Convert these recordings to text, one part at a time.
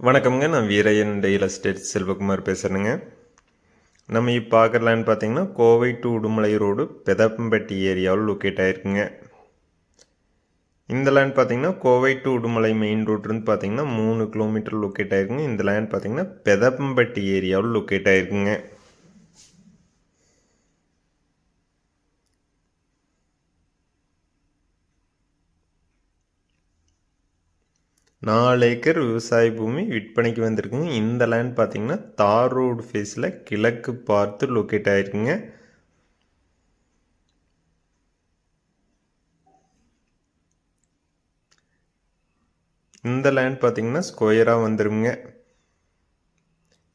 வணக்கம்ங்க. நான் Veeraiyan real estate Selvakumar பேசுகிறேங்க நம்ம இப்போ பார்க்குற லேண்ட் பார்த்தீங்கன்னா கோவை டு உடுமலை ரோடு பெதப்பம்பட்டி ஏரியாவில் லொக்கேட் ஆகிருக்குங்க இந்த லேண்ட் பார்த்தீங்கன்னா கோவை டு உடுமலை மெயின் ரோட்லேருந்து பார்த்தீங்கன்னா மூணு கிலோமீட்டர் லொக்கேட் ஆகிருக்குங்க இந்த லேண்ட் பார்த்தீங்கன்னா பெதப்பம்பட்டி ஏரியாவில் லொக்கேட் ஆகிருக்குங்க நாலு ஏக்கர் விவசாய பூமி விற்பனைக்கு வந்திருக்குங்க. இந்த லேண்ட் பார்த்தீங்கன்னா தார் ரோடு ஃபேஸில் கிழக்கு பார்த்து லொக்கேட் ஆகிருக்குங்க இந்த லேண்ட் பார்த்தீங்கன்னா ஸ்கொயராக வந்துருங்க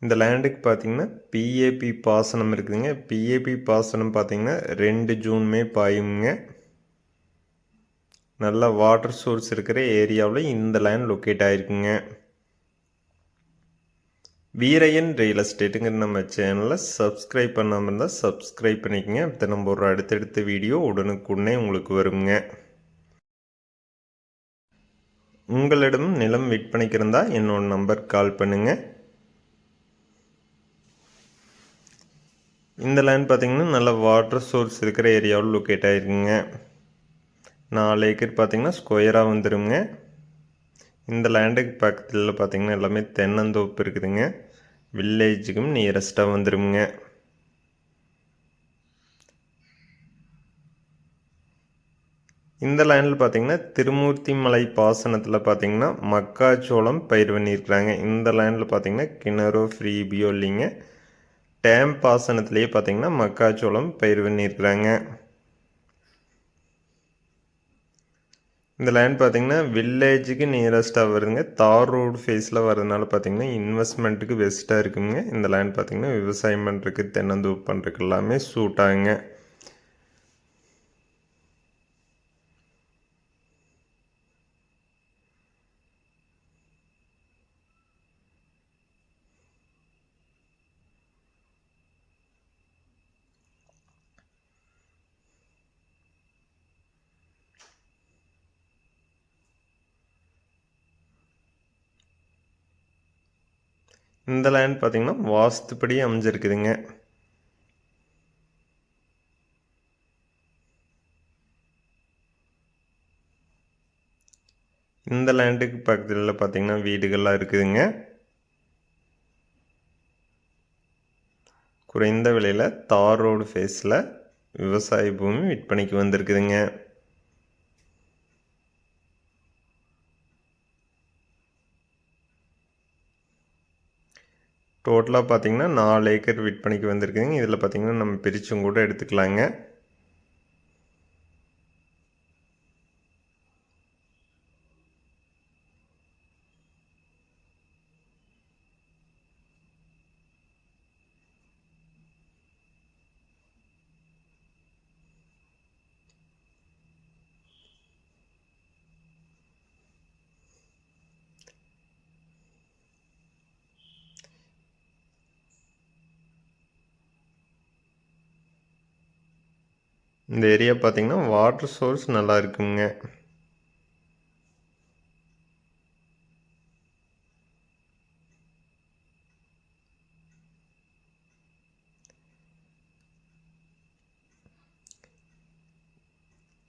இந்த லேண்டுக்கு பார்த்தீங்கன்னா பிஏபி பாசனம் இருக்குதுங்க. பிஏபி பாசனம் பார்த்தீங்கன்னா ரெண்டு ஜூன்மே பாயுங்க. நல்ல வாட்டர் சோர்ஸ் இருக்கிற ஏரியாவில் இந்த லேண்ட் லொக்கேட் ஆகிருக்குங்க வீரையன் ரியல் எஸ்டேட்டுங்கிற நம்ம சேனலை சப்ஸ்கிரைப் பண்ணாமல் இருந்தால் சப்ஸ்கிரைப் பண்ணிக்கோங்க. இப்போ நம்ம ஒரு அடுத்தடுத்த வீடியோ உடனுக்குடனே உங்களுக்கு வருங்க. உங்களிடம் நிலம் விற்பனைக்கு இருந்தால் என்னோட நம்பர் கால் பண்ணுங்கள் இந்த லேண்ட் பார்த்திங்கன்னா நல்ல வாட்டர் சோர்ஸ் இருக்கிற ஏரியாவில் லொக்கேட் ஆகிருக்குங்க நாலு ஏக்கர் பார்த்திங்கன்னா ஸ்கொயராக வந்துடுங்க இந்த லேண்டுக்கு பக்கத்தில் பார்த்திங்கன்னா எல்லாமே தென்னந்தோப்பு இருக்குதுங்க. வில்லேஜுக்கும் நியரஸ்ட்டாக வந்துடுங்க இந்த லேண்டில் பார்த்திங்கன்னா திருமூர்த்தி மலை பாசனத்தில் பார்த்திங்கன்னா மக்காச்சோளம் பயிர் பண்ணியிருக்கிறாங்க. இந்த லேண்டில் பார்த்திங்கன்னா கிணறோ ஃப்ரீபியோ இல்லைங்க. டேம் பாசனத்துலேயே பார்த்திங்கன்னா மக்காச்சோளம் பயிர் பண்ணியிருக்கிறாங்க. இந்த லேண்ட் பார்த்தீங்கன்னா வில்லேஜுக்கு நியரஸ்ட்டாக வருதுங்க. தார் ரோடு ஃபேஸில் வரதுனால பார்த்தீங்கன்னா இன்வெஸ்ட்மெண்ட்டுக்கு பெஸ்ட்டாக இருக்குங்க. இந்த லேண்ட் பார்த்தீங்கன்னா விவசாயம் பண்ணுறதுக்கு தென்னந்தோப்பு பண்ணுறதுக்கு எல்லாமே சூட் ஆகுங்க. இந்த லேண்ட் பார்த்திங்கன்னா வாஸ்துப்படி அமைஞ்சிருக்குதுங்க. இந்த லேண்டுக்கு பக்கத்தில் பார்த்தீங்கன்னா வீடுகள்லாம் இருக்குதுங்க. குறைந்த விலையில் தார் ரோடு ஃபேஸில் விவசாய பூமி விற்பனைக்கு வந்திருக்குதுங்க. டோட்டலாக பார்த்திங்கன்னா நாலு ஏக்கர் விற்பனைக்கு வந்திருக்குதுங்க. இதில் பார்த்திங்கன்னா நம்ம பிரிச்சும் கூட எடுத்துக்கலாங்க. இந்த ஏரியா பார்த்திங்கன்னா வாட்டர் சோர்ஸ் நல்லா இருக்குங்க.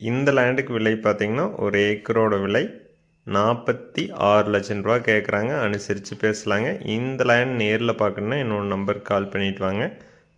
இந்த லேண்டுக்கு விலை பார்த்திங்கன்னா ஒரு ஏக்கரோட விலை நாற்பத்தி ஆறு லட்சம் ரூபா கேட்குறாங்க அனுசரித்து பேசலாங்க. இந்த லேண்ட் நேரில் பார்க்கணுன்னா என்னோடய நம்பருக்கு கால் பண்ணிவிட்டு வாங்க.